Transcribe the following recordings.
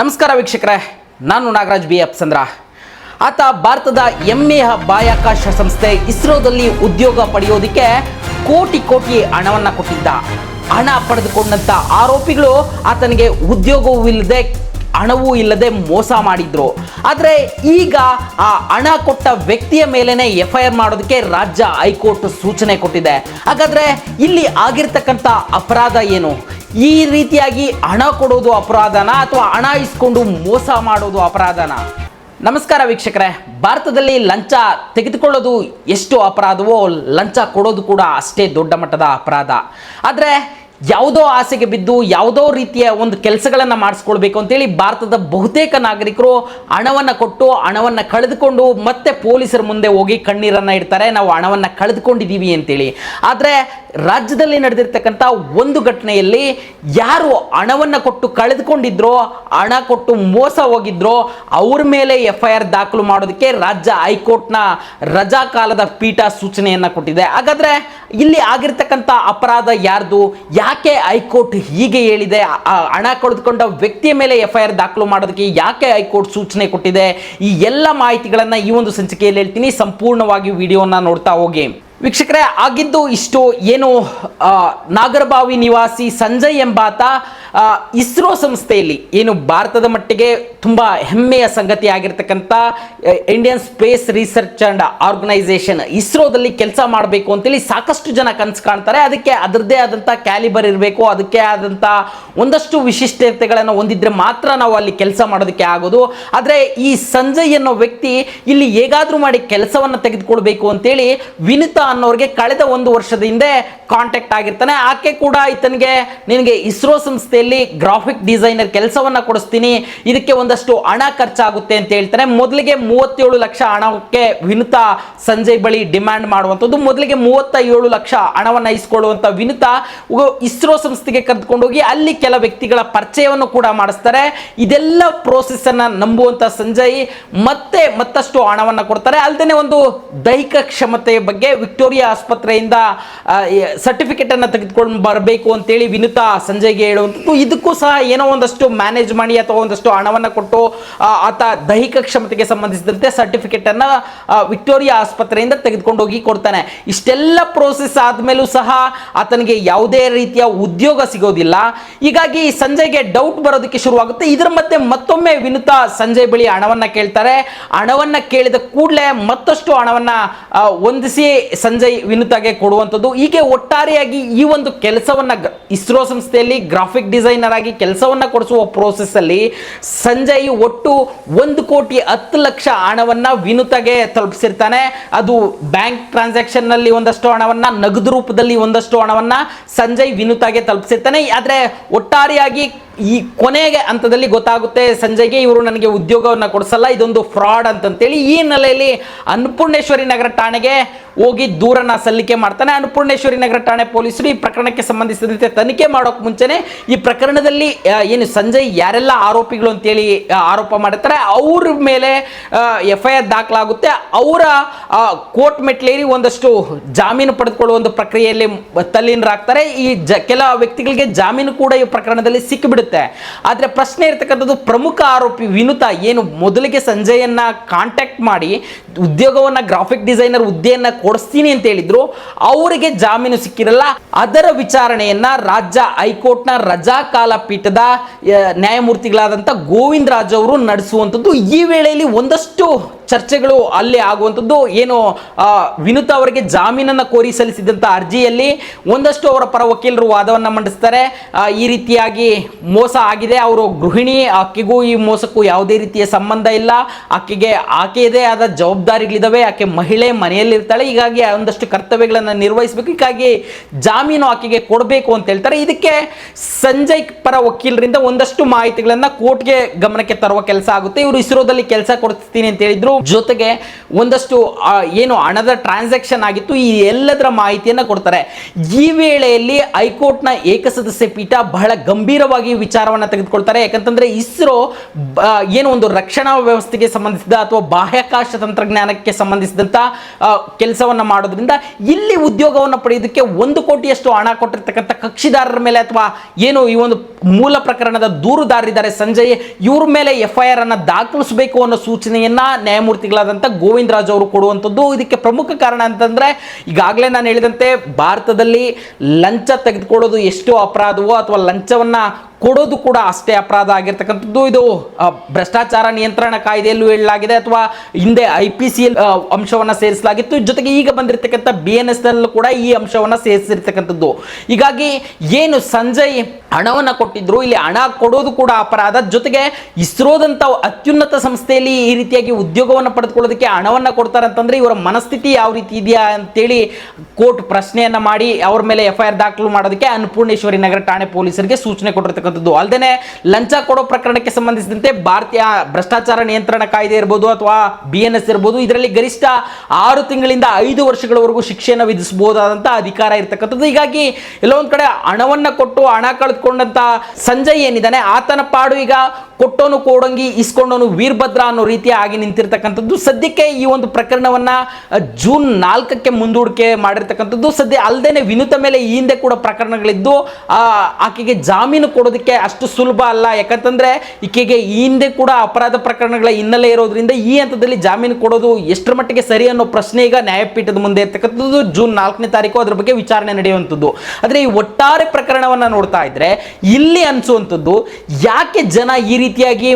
ನಮಸ್ಕಾರ ವೀಕ್ಷಕರೇ, ನಾನು ನಾಗರಾಜ್ ಬಿ ಅಪ್ಸಂದ್ರ ಆತ ಭಾರತದ ಹೆಮ್ಮೆಯ ಬಾಹ್ಯಾಕಾಶ ಸಂಸ್ಥೆ ಇಸ್ರೋದಲ್ಲಿ ಉದ್ಯೋಗ ಪಡೆಯೋದಕ್ಕೆ ಕೋಟಿ ಕೋಟಿ ಹಣವನ್ನು ಕೊಟ್ಟಿದ್ದ. ಹಣ ಪಡೆದುಕೊಂಡಂಥ ಆರೋಪಿಗಳು ಆತನಿಗೆ ಉದ್ಯೋಗವೂ ಇಲ್ಲದೆ, ಹಣವೂ ಇಲ್ಲದೆ ಮೋಸ ಮಾಡಿದ್ರು. ಆದರೆ ಈಗ ಆ ಹಣ ಕೊಟ್ಟ ವ್ಯಕ್ತಿಯ ಮೇಲೇ ಎಫ್ ಐ ಆರ್ ಮಾಡೋದಕ್ಕೆ ರಾಜ್ಯ ಹೈಕೋರ್ಟ್ ಸೂಚನೆ ಕೊಟ್ಟಿದೆ. ಹಾಗಾದ್ರೆ ಇಲ್ಲಿ ಆಗಿರ್ತಕ್ಕಂಥ ಅಪರಾಧ ಏನು? ಈ ರೀತಿಯಾಗಿ ಹಣ ಕೊಡೋದು ಅಪರಾಧನ ಅಥವಾ ಹಣ ಇಸ್ಕೊಂಡು ಮೋಸ ಮಾಡೋದು ಅಪರಾಧನ? ನಮಸ್ಕಾರ ವೀಕ್ಷಕರೇ, ಭಾರತದಲ್ಲಿ ಲಂಚ ತೆಗೆದುಕೊಳ್ಳೋದು ಎಷ್ಟು ಅಪರಾಧವೋ ಲಂಚ ಕೊಡೋದು ಕೂಡ ಅಷ್ಟೇ ದೊಡ್ಡ ಮಟ್ಟದ ಅಪರಾಧ. ಆದರೆ ಯಾವುದೋ ಆಸೆಗೆ ಬಿದ್ದು ಯಾವುದೋ ರೀತಿಯ ಒಂದು ಕೆಲಸಗಳನ್ನು ಮಾಡಿಸ್ಕೊಳ್ಬೇಕು ಅಂತೇಳಿ ಭಾರತದ ಬಹುತೇಕ ನಾಗರಿಕರು ಹಣವನ್ನು ಕೊಟ್ಟು, ಹಣವನ್ನು ಕಳೆದುಕೊಂಡು ಮತ್ತೆ ಪೊಲೀಸರ ಮುಂದೆ ಹೋಗಿ ಕಣ್ಣೀರನ್ನು ಇಡ್ತಾರೆ. ನಾವು ಹಣವನ್ನು ಕಳೆದುಕೊಂಡಿದ್ದೀವಿ ಅಂತೇಳಿ. ಆದರೆ ರಾಜ್ಯದಲ್ಲಿ ನಡೆದಿರ್ತಕ್ಕಂಥ ಒಂದು ಘಟನೆಯಲ್ಲಿ ಯಾರು ಹಣವನ್ನು ಕೊಟ್ಟು ಕಳೆದುಕೊಂಡಿದ್ರೋ, ಹಣ ಕೊಟ್ಟು ಮೋಸ ಹೋಗಿದ್ರೋ, ಅವ್ರ ಮೇಲೆ ಎಫ್ ಐ ಆರ್ ದಾಖಲು ಮಾಡೋದಕ್ಕೆ ರಾಜ್ಯ ಹೈಕೋರ್ಟ್ನ ರಜಾ ಕಾಲದ ಪೀಠ ಸೂಚನೆಯನ್ನು ಕೊಟ್ಟಿದೆ. ಹಾಗಾದ್ರೆ ಇಲ್ಲಿ ಆಗಿರ್ತಕ್ಕಂಥ ಅಪರಾಧ ಯಾರ್ದು? ಯಾಕೆ ಹೈಕೋರ್ಟ್ ಹೀಗೆ ಹೇಳಿದೆ? ಹಣ ಕಳೆದುಕೊಂಡ ವ್ಯಕ್ತಿಯ ಮೇಲೆ ಎಫ್ ಐ ಆರ್ ದಾಖಲು ಮಾಡೋದಕ್ಕೆ ಯಾಕೆ ಹೈಕೋರ್ಟ್ ಸೂಚನೆ ಕೊಟ್ಟಿದೆ? ಈ ಎಲ್ಲ ಮಾಹಿತಿಗಳನ್ನು ಈ ಒಂದು ಸಂಚಿಕೆಯಲ್ಲಿ ಹೇಳ್ತೀನಿ. ಸಂಪೂರ್ಣವಾಗಿ ವಿಡಿಯೋನ ನೋಡ್ತಾ ಹೋಗಿ. ವೀಕ್ಷಕರೇ ಆಗಿದ್ದು ಇಷ್ಟು ಏನು ನಾಗರಬಾವಿ ನಿವಾಸಿ ಸಂಜಯ್ ಎಂಬಾತ ಇಸ್ರೋ ಸಂಸ್ಥೆಯಲ್ಲಿ ಏನು ಭಾರತದ ಮಟ್ಟಿಗೆ ತುಂಬ ಹೆಮ್ಮೆಯ ಸಂಗತಿ ಆಗಿರ್ತಕ್ಕಂಥ Indian space research and organisation ಇಸ್ರೋದಲ್ಲಿ ಕೆಲಸ ಮಾಡಬೇಕು ಅಂತೇಳಿ ಸಾಕಷ್ಟು ಜನ ಕನಸು ಕಾಣ್ತಾರೆ. ಅದಕ್ಕೆ ಅದರದ್ದೇ ಆದಂಥ ಕ್ಯಾಲಿಬರ್ ಇರಬೇಕು, ಅದಕ್ಕೆ ಆದಂಥ ಒಂದಷ್ಟು ವಿಶಿಷ್ಟತೆಗಳನ್ನು ಹೊಂದಿದ್ರೆ ಮಾತ್ರ ನಾವು ಅಲ್ಲಿ ಕೆಲಸ ಮಾಡೋದಕ್ಕೆ ಆಗೋದು. ಆದರೆ ಈ ಸಂಜಯ್ ಅನ್ನೋ ವ್ಯಕ್ತಿ ಇಲ್ಲಿ ಹೇಗಾದರೂ ಮಾಡಿ ಕೆಲಸವನ್ನು ತೆಗೆದುಕೊಳ್ಬೇಕು ಅಂತೇಳಿ ವಿನಿತಾ ಅನ್ನೋರಿಗೆ ಕಳೆದ ಒಂದು ವರ್ಷದ ಹಿಂದೆ ಕಾಂಟ್ಯಾಕ್ಟ್ ಆಗಿರ್ತಾನೆ. ಆಕೆ ಕೂಡ ಈತನಿಗೆ ನಿನಗೆ ಇಸ್ರೋ ಸಂಸ್ಥೆಯಲ್ಲಿ ಗ್ರಾಫಿಕ್ ಡಿಸೈನರ್ ಕೆಲಸವನ್ನ ಕೊಡಿಸ್ತೀನಿ. ಇದಕ್ಕೆ ಒಂದಷ್ಟು ಹಣ ಖರ್ಚಾಗುತ್ತೆ ಅಂತ ಹೇಳ್ತಾರೆ. ಮೊದಲಿಗೆ ಮೂವತ್ತೇಳು ಲಕ್ಷ ಹಣಕ್ಕೆ ವಿನುತಾ ಸಂಜಯ್ ಬಳಿ ಡಿಮ್ಯಾಂಡ್ ಮಾಡುವಂಥದ್ದು. ಮೊದಲಿಗೆ ಮೂವತ್ತ ಏಳು ಲಕ್ಷ ಹಣವನ್ನು ಇಸ್ಕೊಳ್ಳುವಂಥ ವಿನುತಾ ಇಸ್ರೋ ಸಂಸ್ಥೆಗೆ ಕರೆದುಕೊಂಡು ಹೋಗಿ ಅಲ್ಲಿ ಕೆಲ ವ್ಯಕ್ತಿಗಳ ಪರಿಚಯವನ್ನು ಕೂಡ ಮಾಡಿಸ್ತಾರೆ. ಇದೆಲ್ಲ ಪ್ರೋಸೆಸ್ ಅನ್ನ ನಂಬುವಂತ ಸಂಜಯ್ ಮತ್ತೆ ಮತ್ತಷ್ಟು ಹಣವನ್ನು ಕೊಡ್ತಾರೆ. ಅಲ್ಲದೆ ಒಂದು ದೈಹಿಕ ಕ್ಷಮತೆಯ ಬಗ್ಗೆ ವಿಕ್ಟೋರಿಯಾ ಆಸ್ಪತ್ರೆಯಿಂದ ಸರ್ಟಿಫಿಕೇಟ್ ಅನ್ನು ತೆಗೆದುಕೊಂಡು ಬರಬೇಕು ಅಂತೇಳಿ ವಿನುತಾ ಸಂಜಯ್ಗೆ ಹೇಳುವಂಥದ್ದು. ಇದಕ್ಕೂ ಸಹ ಏನೋ ಒಂದಷ್ಟು ಮ್ಯಾನೇಜ್ ಮಾಡಿ ಅಥವಾ ಒಂದಷ್ಟು ಹಣವನ್ನು ಕೊಟ್ಟು ಆತ ದೈಹಿಕ ಕ್ಷಮತೆಗೆ ಸಂಬಂಧಿಸಿದಂತೆ ಸರ್ಟಿಫಿಕೇಟ್ ಅನ್ನ ವಿಕ್ಟೋರಿಯಾ ಆಸ್ಪತ್ರೆಯಿಂದ ತೆಗೆದುಕೊಂಡು ಹೋಗಿ ಕೊಡ್ತಾನೆ. ಇಷ್ಟೆಲ್ಲ ಪ್ರೋಸೆಸ್ ಆದಮೇಲೂ ಸಹ ಆತನಿಗೆ ಯಾವುದೇ ರೀತಿಯ ಉದ್ಯೋಗ ಸಿಗೋದಿಲ್ಲ. ಹೀಗಾಗಿ ಸಂಜಯ್ಗೆ ಡೌಟ್ ಬರೋದಕ್ಕೆ ಶುರುವಾಗುತ್ತೆ. ಇದರ ಮಧ್ಯೆ ಮತ್ತೊಮ್ಮೆ ವಿನುತಾ ಸಂಜಯ್ ಬಳಿ ಹಣವನ್ನ ಕೇಳ್ತಾರೆ. ಹಣವನ್ನ ಕೇಳಿದ ಕೂಡಲೇ ಮತ್ತಷ್ಟು ಹಣವನ್ನ ಹೊಂದಿಸಿ ಸಂಜಯ್ ವಿನುತಾಗೆ ಕೊಡುವಂಥದ್ದು. ಹೀಗೆ ಒಟ್ಟಾರೆಯಾಗಿ ಈ ಒಂದು ಕೆಲಸವನ್ನ ಇಸ್ರೋ ಸಂಸ್ಥೆಯಲ್ಲಿ ಗ್ರಾಫಿಕ್ ಡಿಸೈನರ್ ಆಗಿ ಕೆಲಸವನ್ನ ಕೊಡಿಸುವ ಪ್ರೋಸೆಸ್ ಅಲ್ಲಿ ಸಂಜಯ್ ಒಟ್ಟು ಒಂದು ಕೋಟಿ ಹತ್ತು ಲಕ್ಷ ಹಣವನ್ನ ವಿನುತಗೆ ತಲುಪಿಸಿರ್ತಾನೆ. ಅದು ಬ್ಯಾಂಕ್ ಟ್ರಾನ್ಸಾಕ್ಷನ್ನಲ್ಲಿ ಒಂದಷ್ಟು ಹಣವನ್ನ, ನಗದು ರೂಪದಲ್ಲಿ ಒಂದಷ್ಟು ಹಣವನ್ನ ಸಂಜಯ್ ವಿನುತಾಗೆ ತಲುಪಿಸಿರ್ತಾನೆ. ಆದ್ರೆ ಒಟ್ಟಾರೆಯಾಗಿ ಈ ಕೊನೆಗೆ ಹಂತದಲ್ಲಿ ಗೊತ್ತಾಗುತ್ತೆ, ಸಂಜಯ್ಗೆ ಇವರು ನನಗೆ ಉದ್ಯೋಗವನ್ನು ಕೊಡಿಸಲ್ಲ, ಇದೊಂದು ಫ್ರಾಡ್ ಅಂತಂತೇಳಿ ಈ ನೆಲೆಯಲ್ಲಿ ಅನ್ನಪೂರ್ಣೇಶ್ವರಿ ನಗರ ಠಾಣೆಗೆ ಹೋಗಿ ದೂರನ್ನ ಸಲ್ಲಿಕೆ ಮಾಡ್ತಾನೆ. ಅನ್ನಪೂರ್ಣೇಶ್ವರಿ ನಗರ ಠಾಣೆ ಪೊಲೀಸರು ಈ ಪ್ರಕರಣಕ್ಕೆ ಸಂಬಂಧಿಸಿದಂತೆ ತನಿಖೆ ಮಾಡೋಕೆ ಮುಂಚೆನೆ ಈ ಪ್ರಕರಣದಲ್ಲಿ ಏನು ಸಂಜಯ್ ಯಾರೆಲ್ಲ ಆರೋಪಿಗಳು ಅಂತೇಳಿ ಆರೋಪ ಮಾಡಿರ್ತಾರೆ, ಅವ್ರ ಮೇಲೆ ಎಫ್ ಐ ಆರ್ ದಾಖಲಾಗುತ್ತೆ. ಅವರ ಕೋರ್ಟ್ ಮೆಟ್ಲೇರಿ ಒಂದಷ್ಟು ಜಾಮೀನು ಪಡೆದುಕೊಳ್ಳುವ ಒಂದು ಪ್ರಕ್ರಿಯೆಯಲ್ಲಿ ತಲ್ಲೀನರಾಗ್ತಾರೆ. ಈ ಜ, ಕೆಲ ವ್ಯಕ್ತಿಗಳಿಗೆ ಜಾಮೀನು ಕೂಡ ಈ ಪ್ರಕರಣದಲ್ಲಿ ಸಿಕ್ಕಿಬಿಡುತ್ತೆ ಆದರೆ ಪ್ರಶ್ನೆ ಇರ್ತಕ್ಕಂಥದ್ದು ಪ್ರಮುಖ ಆರೋಪಿ ವಿನುತಾ ಏನು ಮೊದಲಿಗೆ ಸಂಜಯನ್ನ ಕಾಂಟ್ಯಾಕ್ಟ್ ಮಾಡಿ ಉದ್ಯೋಗವನ್ನ ಗ್ರಾಫಿಕ್ ಡಿಸೈನರ್ ಹುದ್ದೆಯನ್ನ ಕೊಡಿಸ್ತೀನಿ ಅಂತ ಹೇಳಿದ್ರು. ಅವರಿಗೆ ಜಾಮೀನು ಸಿಕ್ಕಿರಲ್ಲ. ಅದರ ವಿಚಾರಣೆಯನ್ನ ರಾಜ್ಯ ಹೈಕೋರ್ಟ್ನ ರಜಾ ಕಾಲ ಪೀಠದ ನ್ಯಾಯಮೂರ್ತಿಗಳಾದಂಥ ಗೋವಿಂದ ರಾಜ್ ಅವರು ನಡೆಸುವಂಥದ್ದು ಈ ವೇಳೆಯಲ್ಲಿ ಒಂದಷ್ಟು ಚರ್ಚೆಗಳು ಅಲ್ಲಿ ಆಗುವಂಥದ್ದು. ಏನು ವಿನುತ ಅವರಿಗೆ ಜಾಮೀನನ್ನು ಕೋರಿ ಸಲ್ಲಿಸಿದಂಥ ಅರ್ಜಿಯಲ್ಲಿ ಒಂದಷ್ಟು ಅವರ ಪರ ವಕೀಲರು ವಾದವನ್ನು ಮಂಡಿಸ್ತಾರೆ. ಈ ರೀತಿಯಾಗಿ ಮೋಸ ಆಗಿದೆ. ಅವರು ಗೃಹಿಣಿ, ಆಕೆಗೂ ಈ ಮೋಸಕ್ಕೂ ಯಾವುದೇ ರೀತಿಯ ಸಂಬಂಧ ಇಲ್ಲ. ಆಕೆಗೆ, ಆಕೆಯದೇ ಆದ ಜವಾಬ್ದಾರಿಗಳಿದ್ದಾವೆ ಆಕೆ ಮಹಿಳೆ ಮನೆಯಲ್ಲಿರ್ತಾಳೆ ಹೀಗಾಗಿ ಒಂದಷ್ಟು ಕರ್ತವ್ಯಗಳನ್ನು ನಿರ್ವಹಿಸಬೇಕು. ಹೀಗಾಗಿ ಜಾಮೀನು ಆಕೆಗೆ ಕೊಡಬೇಕು ಅಂತ ಹೇಳ್ತಾರೆ. ಇದಕ್ಕೆ ಸಂಜಯ್ ಪರ ವಕೀಲರಿಂದ ಒಂದಷ್ಟು ಮಾಹಿತಿಗಳನ್ನು ಕೋರ್ಟ್ಗೆ ಗಮನಕ್ಕೆ ತರುವ ಕೆಲಸ ಆಗುತ್ತೆ. ಇವರು ಇಸ್ರೋದಲ್ಲಿ ಕೆಲಸ ಕೊಡ್ತೀನಿ ಅಂತ ಹೇಳಿದ್ರು. ಜೊತೆಗೆ ಒಂದಷ್ಟು ಏನು ಹಣದ ಟ್ರಾನ್ಸಾಕ್ಷನ್ ಆಗಿತ್ತು, ಈ ಎಲ್ಲದರ ಮಾಹಿತಿಯನ್ನು ಕೊಡ್ತಾರೆ. ಈ ವೇಳೆಯಲ್ಲಿ ಹೈಕೋರ್ಟ್ನ ಏಕಸದಸ್ಯ ಪೀಠ ಬಹಳ ಗಂಭೀರವಾಗಿ ವಿಚಾರವನ್ನು ತೆಗೆದುಕೊಳ್ತಾರೆ. ಯಾಕಂತಂದ್ರೆ ಇಸ್ರೋ ಏನು ಒಂದು ರಕ್ಷಣಾ ವ್ಯವಸ್ಥೆಗೆ ಸಂಬಂಧಿಸಿದ ಅಥವಾ ಬಾಹ್ಯಾಕಾಶ ತಂತ್ರಜ್ಞಾನಕ್ಕೆ ಸಂಬಂಧಿಸಿದಂಥ ಕೆಲಸವನ್ನು ಮಾಡೋದ್ರಿಂದ ಇಲ್ಲಿ ಉದ್ಯೋಗವನ್ನು ಪಡೆಯೋದಕ್ಕೆ ಒಂದು ಕೋಟಿಯಷ್ಟು ಹಣ ಕೊಟ್ಟಿರ್ತಕ್ಕಂಥ ಕಕ್ಷಿದಾರರ ಮೇಲೆ ಅಥವಾ ಏನು ಈ ಒಂದು ಮೂಲ ಪ್ರಕರಣದ ದೂರುದಾರಿದ್ದಾರೆ ಸಂಜಯ್, ಇವ್ರ ಮೇಲೆ ಎಫ್ಐಆರ್ ಅನ್ನು ಆರ್ ಅನ್ನ ದಾಖಲಿಸಬೇಕು ಅನ್ನೋ ಸೂಚನೆಯನ್ನ ನ್ಯಾಯಮೂರ್ತಿಗಳಾದಂಥ ಗೋವಿಂದ ರಾಜ್ ಅವರು ಕೊಡುವಂಥದ್ದು ಇದಕ್ಕೆ ಪ್ರಮುಖ ಕಾರಣ ಅಂತಂದ್ರೆ, ಈಗಾಗಲೇ ನಾನು ಹೇಳಿದಂತೆ ಭಾರತದಲ್ಲಿ ಲಂಚ ತೆಗೆದುಕೊಳ್ಳೋದು ಎಷ್ಟು ಅಪರಾಧವೋ ಅಥವಾ ಲಂಚವನ್ನ ಕೊಡೋದು ಕೂಡ ಅಷ್ಟೇ ಅಪರಾಧ ಆಗಿರ್ತಕ್ಕಂಥದ್ದು. ಇದು ಭ್ರಷ್ಟಾಚಾರ ನಿಯಂತ್ರಣ ಕಾಯ್ದೆಯಲ್ಲೂ ಹೇಳಲಾಗಿದೆ ಅಥವಾ ಹಿಂದೆ ಐ ಪಿ ಸಿ ಎಲ್ ಅಂಶವನ್ನು ಸೇರಿಸಲಾಗಿತ್ತು. ಜೊತೆಗೆ ಈಗ ಬಂದಿರತಕ್ಕಂಥ ಬಿ ಎನ್ ಎಸ್ ಕೂಡ ಈ ಅಂಶವನ್ನು ಸೇರಿಸಿರ್ತಕ್ಕಂಥದ್ದು. ಹೀಗಾಗಿ ಏನು ಸಂಜಯ್ ಹಣವನ್ನು ಕೊಟ್ಟಿದ್ರು, ಇಲ್ಲಿ ಹಣ ಕೊಡೋದು ಕೂಡ ಅಪರಾಧ. ಜೊತೆಗೆ ಇಸ್ರೋದಂಥ ಅತ್ಯುನ್ನತ ಸಂಸ್ಥೆಯಲ್ಲಿ ಈ ರೀತಿಯಾಗಿ ಉದ್ಯೋಗವನ್ನು ಪಡೆದುಕೊಳ್ಳೋದಕ್ಕೆ ಹಣವನ್ನು ಕೊಡ್ತಾರೆ ಅಂತಂದ್ರೆ ಇವರ ಮನಸ್ಥಿತಿ ಯಾವ ರೀತಿ ಇದೆಯಾ ಅಂತೇಳಿ ಕೋರ್ಟ್ ಪ್ರಶ್ನೆಯನ್ನು ಮಾಡಿ, ಅವ್ರ ಮೇಲೆ ಎಫ್ ಆರ್ ದಾಖಲು ಮಾಡೋದಕ್ಕೆ ಅನ್ನಪೂರ್ಣೇಶ್ವರಿ ನಗರ ಠಾಣೆ ಪೊಲೀಸರಿಗೆ ಸೂಚನೆ ಕೊಟ್ಟಿರ್ತಕ್ಕಂಥದ್ದು ಅಲ್ಲದೆ ಲಂಚ ಕೊಡೋ ಪ್ರಕರಣಕ್ಕೆ ಸಂಬಂಧಿಸಿದಂತೆ ಭಾರತೀಯ ಭ್ರಷ್ಟಾಚಾರ ನಿಯಂತ್ರಣ ಕಾಯ್ದೆ ಇರ್ಬೋದು ಅಥವಾ ಬಿ ಎನ್ ಎಸ್ ಇರ್ಬೋದು, ಇದರಲ್ಲಿ ಗರಿಷ್ಠ ಆರು ತಿಂಗಳಿಂದ ಐದು ವರ್ಷಗಳವರೆಗೂ ಶಿಕ್ಷೆಯನ್ನು ವಿಧಿಸಬಹುದಾದಂಥ ಅಧಿಕಾರ ಇರತಕ್ಕಂಥದ್ದು. ಹೀಗಾಗಿ ಎಲ್ಲೋ ಒಂದ್ ಕಡೆ ಹಣವನ್ನ ಕೊಟ್ಟು ಹಣ ಕಳೆದುಕೊಂಡಂತ ಸಂಜಯ್ ಏನಿದ್ದಾನೆ, ಆತನ ಪಾಡು ಈಗ ಕೊಟ್ಟೋನು ಕೋಡಂಗಿ ಇಸ್ಕೊಂಡೋನು ವೀರಭದ್ರ ಅನ್ನೋ ರೀತಿ ಆಗಿ ನಿಂತಿರ್ತಕ್ಕಂಥದ್ದು. ಸದ್ಯಕ್ಕೆ ಈ ಒಂದು ಪ್ರಕರಣವನ್ನ ಜೂನ್ ನಾಲ್ಕಕ್ಕೆ ಮುಂದೂಡಿಕೆ ಮಾಡಿರ್ತಕ್ಕಂಥದ್ದು. ಸದ್ಯ ಅಲ್ಲದೆ ವಿನುತ ಮೇಲೆ ಈ ಹಿಂದೆ ಕೂಡ ಪ್ರಕರಣಗಳಿದ್ದು ಆಕೆಗೆ ಜಾಮೀನು ಕೊಡೋದಕ್ಕೆ ಅಷ್ಟು ಸುಲಭ ಅಲ್ಲ. ಯಾಕಂತಂದ್ರೆ ಈಕೆಗೆ ಈ ಹಿಂದೆ ಕೂಡ ಅಪರಾಧ ಪ್ರಕರಣಗಳ ಹಿನ್ನೆಲೆ ಇರೋದ್ರಿಂದ ಈ ಹಂತದಲ್ಲಿ ಜಾಮೀನು ಕೊಡೋದು ಎಷ್ಟರ ಮಟ್ಟಿಗೆ ಸರಿ ಅನ್ನೋ ಪ್ರಶ್ನೆ ಈಗ ನ್ಯಾಯಪೀಠದ ಮುಂದೆ ಇರ್ತಕ್ಕಂಥದ್ದು ಜೂನ್ ನಾಲ್ಕನೇ ತಾರೀಕು ಅದ್ರ ಬಗ್ಗೆ ವಿಚಾರಣೆ ನಡೆಯುವಂಥದ್ದು. ಆದರೆ ಈ ಒಟ್ಟಾರೆ ಪ್ರಕರಣವನ್ನ ನೋಡ್ತಾ ಇದ್ರೆ ಇಲ್ಲಿ ಅನಿಸುವಂಥದ್ದು ಯಾಕೆ ಜನ ಈ ರೀತಿಯಾಗಿ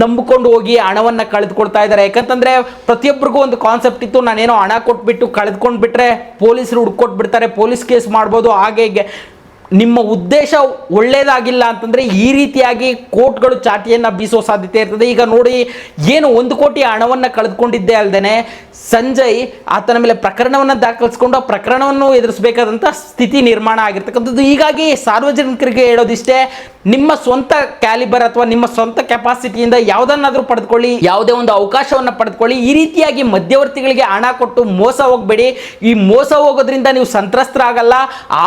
ನಂಬಿಕೊಂಡು ಹೋಗಿ ಹಣವನ್ನು ಕಳೆದುಕೊಳ್ತಾ ಇದ್ದಾರೆ? ಯಾಕಂತಂದ್ರೆ ಪ್ರತಿಯೊಬ್ಬರಿಗೂ ಒಂದು ಕಾನ್ಸೆಪ್ಟ್ ಇತ್ತು, ನಾನೇನೋ ಹಣ ಕೊಟ್ಬಿಟ್ಟು ಕಳೆದುಕೊಂಡು ಬಿಟ್ರೆ ಪೊಲೀಸರು ಹುಡ್ಕೊಟ್ಬಿಡ್ತಾರೆ, ಪೊಲೀಸ್ ಕೇಸ್ ಮಾಡ್ಬೋದು ಹೀಗೆ. ನಿಮ್ಮ ಉದ್ದೇಶ ಒಳ್ಳೇದಾಗಿಲ್ಲ ಅಂತಂದ್ರೆ ಈ ರೀತಿಯಾಗಿ ಕೋರ್ಟ್ಗಳು ಚಾಟಿಯನ್ನು ಬೀಸೋ ಸಾಧ್ಯತೆ ಇರ್ತದೆ. ಈಗ ನೋಡಿ, ಏನು ಒಂದು ಕೋಟಿ ಹಣವನ್ನು ಕಳೆದುಕೊಂಡಿದ್ದೇ ಅಲ್ಲದೆ ಸಂಜಯ್ ಆತನ ಮೇಲೆ ಪ್ರಕರಣವನ್ನು ದಾಖಲಿಸ್ಕೊಂಡು ಆ ಪ್ರಕರಣವನ್ನು ಎದುರಿಸಬೇಕಾದಂಥ ಸ್ಥಿತಿ ನಿರ್ಮಾಣ ಆಗಿರ್ತಕ್ಕಂಥದ್ದು. ಹೀಗಾಗಿ ಸಾರ್ವಜನಿಕರಿಗೆ ಹೇಳೋದಿಷ್ಟೇ, ನಿಮ್ಮ ಸ್ವಂತ ಕ್ಯಾಲಿಬರ್ ಅಥವಾ ನಿಮ್ಮ ಸ್ವಂತ ಕೆಪಾಸಿಟಿಯಿಂದ ಯಾವುದನ್ನಾದರೂ ಪಡೆದುಕೊಳ್ಳಿ, ಯಾವುದೇ ಒಂದು ಅವಕಾಶವನ್ನು ಪಡೆದುಕೊಳ್ಳಿ. ಈ ರೀತಿಯಾಗಿ ಮಧ್ಯವರ್ತಿಗಳಿಗೆ ಹಣ ಕೊಟ್ಟು ಮೋಸ ಹೋಗಬೇಡಿ. ಈ ಮೋಸ ಹೋಗೋದ್ರಿಂದ ನೀವು ಸಂತ್ರಸ್ತರಾಗಲ್ಲ.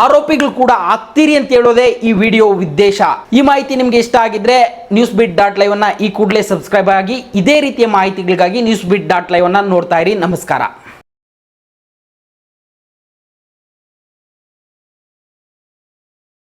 ಆರೋಪಿಗಳು ಕೂಡ ಆಗ್ತೀರಿ ಅಂತ ಹೇಳೋದೇ ಈ ವಿಡಿಯೋ ಉದ್ದೇಶ. ಈ ಮಾಹಿತಿ ನಿಮಗೆ ಇಷ್ಟ ಆಗಿದ್ರೆ ನ್ಯೂಸ್ ಬಿಟ್ ಡಾಟ್ ಲೈವ್ ಅನ್ನ ಈ ಕೂಡಲೇ ಸಬ್ಸ್ಕ್ರೈಬ್ ಆಗಿ, ಇದೇ ರೀತಿಯ ಮಾಹಿತಿಗಳಿಗಾಗಿ ನ್ಯೂಸ್ ಬಿಟ್ ಡಾಟ್ ಲೈವ್ ಅನ್ನ ನೋಡ್ತಾ ಇರಿ. ನಮಸ್ಕಾರ.